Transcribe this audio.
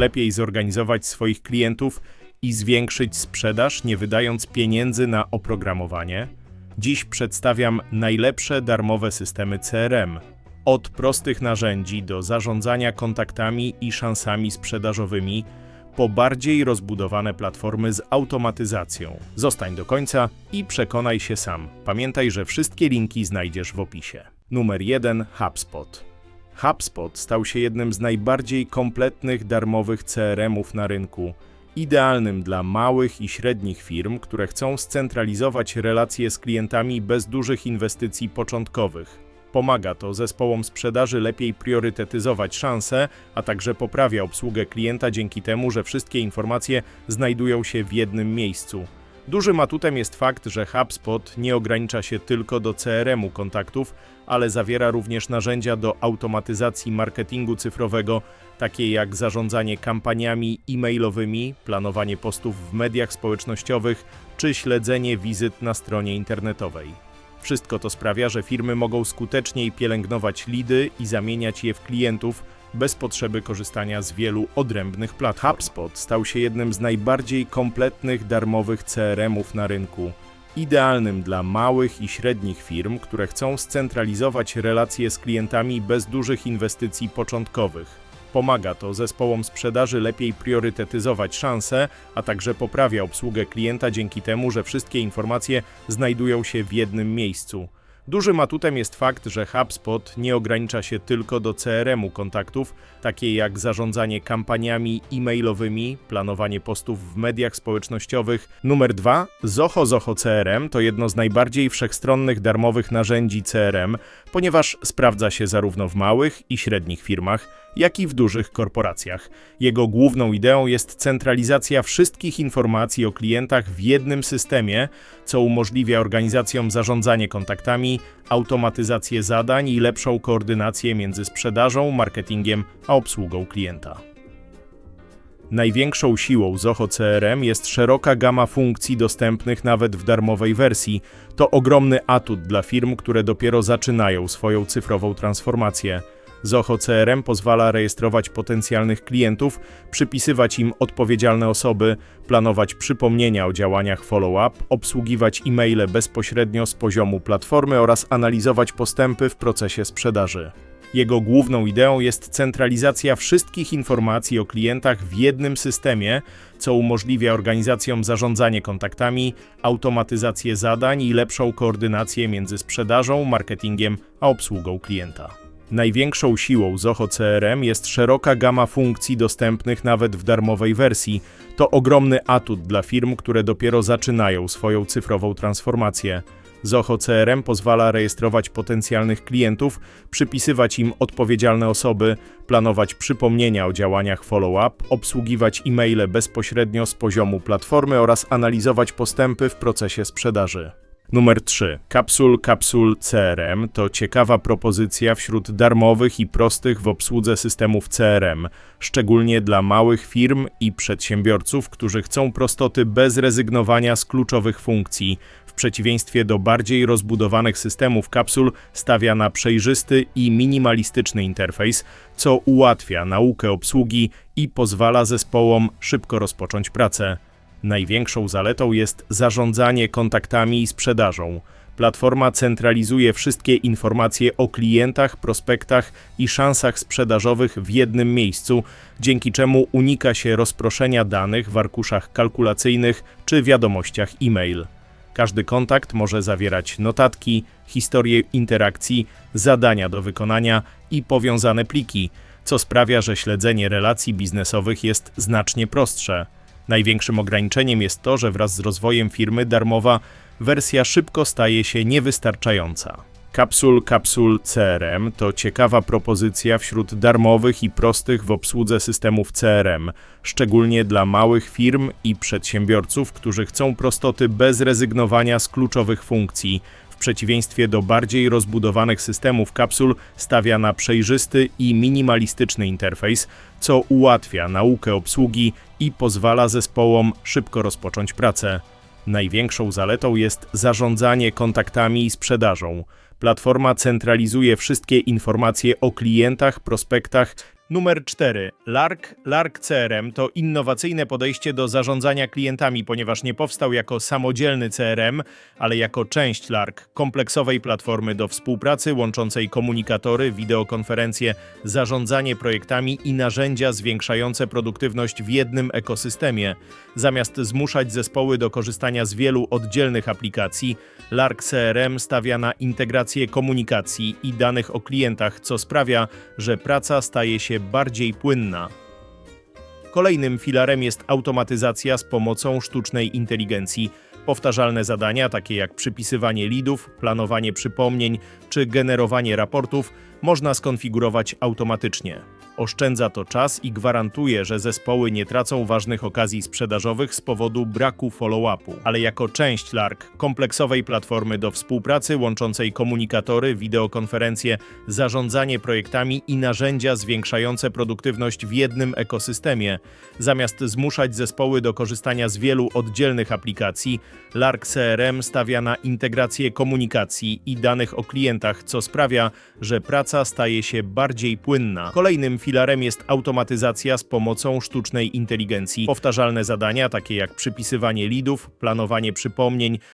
lepiej zorganizować swoich klientów i zwiększyć sprzedaż, nie wydając pieniędzy na oprogramowanie? Dziś przedstawiam najlepsze darmowe systemy CRM. Od prostych narzędzi do zarządzania kontaktami i szansami sprzedażowymi, po bardziej rozbudowane platformy z automatyzacją. Zostań do końca i przekonaj się sam. Pamiętaj, że wszystkie linki znajdziesz w opisie. Numer 1 HubSpot. HubSpot stał się jednym z najbardziej kompletnych darmowych CRM-ów na rynku, idealnym dla małych i średnich firm, które chcą scentralizować relacje z klientami bez dużych inwestycji początkowych. Pomaga to zespołom sprzedaży lepiej priorytetyzować szanse, a także poprawia obsługę klienta dzięki temu, że wszystkie informacje znajdują się w jednym miejscu. Dużym atutem jest fakt, że HubSpot nie ogranicza się tylko do CRM-u kontaktów, ale zawiera również narzędzia do automatyzacji marketingu cyfrowego, takie jak zarządzanie kampaniami e-mailowymi, planowanie postów w mediach społecznościowych czy śledzenie wizyt na stronie internetowej. Wszystko to sprawia, że firmy mogą skuteczniej pielęgnować lidy i zamieniać je w klientów bez potrzeby korzystania z wielu odrębnych platform. HubSpot stał się jednym z najbardziej kompletnych darmowych CRM-ów na rynku, idealnym dla małych i średnich firm, które chcą scentralizować relacje z klientami bez dużych inwestycji początkowych. Pomaga to zespołom sprzedaży lepiej priorytetyzować szanse, a także poprawia obsługę klienta dzięki temu, że wszystkie informacje znajdują się w jednym miejscu. Dużym atutem jest fakt, że HubSpot nie ogranicza się tylko do CRM-u kontaktów, takie jak zarządzanie kampaniami e-mailowymi, planowanie postów w mediach społecznościowych. Numer 2. Zoho Zoho CRM to jedno z najbardziej wszechstronnych darmowych narzędzi CRM, ponieważ sprawdza się zarówno w małych i średnich firmach, jak i w dużych korporacjach. Jego główną ideą jest centralizacja wszystkich informacji o klientach w jednym systemie, co umożliwia organizacjom zarządzanie kontaktami, automatyzację zadań i lepszą koordynację między sprzedażą, marketingiem a obsługą klienta. Największą siłą Zoho CRM jest szeroka gama funkcji dostępnych nawet w darmowej wersji. To ogromny atut dla firm, które dopiero zaczynają swoją cyfrową transformację. Zoho CRM pozwala rejestrować potencjalnych klientów, przypisywać im odpowiedzialne osoby, planować przypomnienia o działaniach follow-up, obsługiwać e-maile bezpośrednio z poziomu platformy oraz analizować postępy w procesie sprzedaży. Jego główną ideą jest centralizacja wszystkich informacji o klientach w jednym systemie, co umożliwia organizacjom zarządzanie kontaktami, automatyzację zadań i lepszą koordynację między sprzedażą, marketingiem a obsługą klienta. Największą siłą Zoho CRM jest szeroka gama funkcji dostępnych nawet w darmowej wersji. To ogromny atut dla firm, które dopiero zaczynają swoją cyfrową transformację. Zoho CRM pozwala rejestrować potencjalnych klientów, przypisywać im odpowiedzialne osoby, planować przypomnienia o działaniach follow-up, obsługiwać e-maile bezpośrednio z poziomu platformy oraz analizować postępy w procesie sprzedaży. Numer 3. Kapsul Kapsul CRM to ciekawa propozycja wśród darmowych i prostych w obsłudze systemów CRM, szczególnie dla małych firm i przedsiębiorców, którzy chcą prostoty bez rezygnowania z kluczowych funkcji. W przeciwieństwie do bardziej rozbudowanych systemów kapsul stawia na przejrzysty i minimalistyczny interfejs, co ułatwia naukę obsługi i pozwala zespołom szybko rozpocząć pracę. Największą zaletą jest zarządzanie kontaktami i sprzedażą. Platforma centralizuje wszystkie informacje o klientach, prospektach i szansach sprzedażowych w jednym miejscu, dzięki czemu unika się rozproszenia danych w arkuszach kalkulacyjnych czy wiadomościach e-mail. Każdy kontakt może zawierać notatki, historię interakcji, zadania do wykonania i powiązane pliki, co sprawia, że śledzenie relacji biznesowych jest znacznie prostsze. Największym ograniczeniem jest to, że wraz z rozwojem firmy darmowa wersja szybko staje się niewystarczająca. Kapsul Kapsul CRM to ciekawa propozycja wśród darmowych i prostych w obsłudze systemów CRM, szczególnie dla małych firm i przedsiębiorców, którzy chcą prostoty bez rezygnowania z kluczowych funkcji. Przeciwieństwie do bardziej rozbudowanych systemów kapsul stawia na przejrzysty i minimalistyczny interfejs, co ułatwia naukę obsługi i pozwala zespołom szybko rozpocząć pracę. Największą zaletą jest zarządzanie kontaktami i sprzedażą. Platforma centralizuje wszystkie informacje o klientach, prospektach. Numer 4. Lark. Lark CRM to innowacyjne podejście do zarządzania klientami, ponieważ nie powstał jako samodzielny CRM, ale jako część Lark, kompleksowej platformy do współpracy łączącej komunikatory, wideokonferencje, zarządzanie projektami i narzędzia zwiększające produktywność w jednym ekosystemie. Zamiast zmuszać zespoły do korzystania z wielu oddzielnych aplikacji, Lark CRM stawia na integrację komunikacji i danych o klientach, co sprawia, że praca staje się bardziej płynna. Kolejnym filarem jest automatyzacja z pomocą sztucznej inteligencji. Powtarzalne zadania, takie jak przypisywanie lidów, planowanie przypomnień czy generowanie raportów, można skonfigurować automatycznie. Oszczędza to czas i gwarantuje, że zespoły nie tracą ważnych okazji sprzedażowych z powodu braku follow-upu. Ale jako część Lark, kompleksowej platformy do współpracy łączącej komunikatory, wideokonferencje, zarządzanie projektami i narzędzia zwiększające produktywność w jednym ekosystemie, zamiast zmuszać zespoły do korzystania z wielu oddzielnych aplikacji, Lark CRM stawia na integrację komunikacji i danych o klientach, co sprawia, że praca staje się bardziej płynna. Kolejnym filarem jest automatyzacja z pomocą sztucznej inteligencji. Powtarzalne zadania, takie jak przypisywanie lidów, planowanie przypomnień